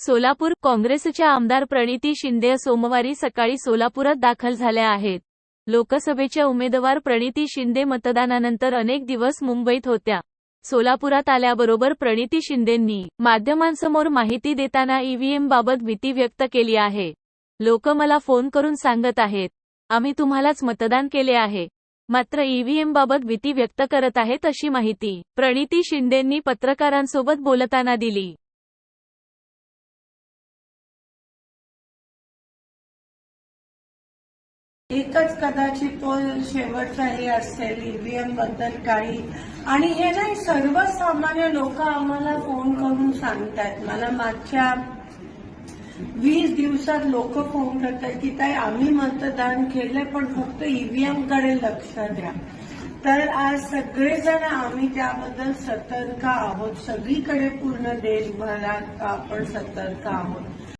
सोलापूर काँग्रेसच्या आमदार प्रणिती शिंदे सोमवारी सकाळी सोलापुरात दाखल झाल्या आहेत. लोकसभेच्या उमेदवार प्रणिती शिंदे मतदानानंतर अनेक दिवस मुंबईत होत्या. सोलापुरात आल्याबरोबर प्रणिती शिंदेंनी माध्यमांसमोर माहिती देताना ईव्हीएम बाबत भीती व्यक्त केली आहे. लोक मला फोन करून सांगत आहेत. आम्ही तुम्हालाच मतदान केले आहे. मात्र ईव्हीएम बाबत भीती व्यक्त करत आहेत अशी माहिती प्रणिती शिंदेंनी पत्रकारांसोबत बोलताना दिली. एकच कदाचित तो शेवटचा हे असेल ईव्हीएमबद्दल काही. आणि हे नाही सर्वसामान्य लोक आम्हाला फोन करून सांगतायत. मला मागच्या वीस दिवसात लोक फोन करतात की ताई आम्ही मतदान केलंय पण फक्त ईव्हीएमकडे लक्ष द्या. तर आज सगळेजण आम्ही त्याबद्दल सतर्क आहोत. सगळीकडे पूर्ण देशभरात आपण सतर्क आहोत.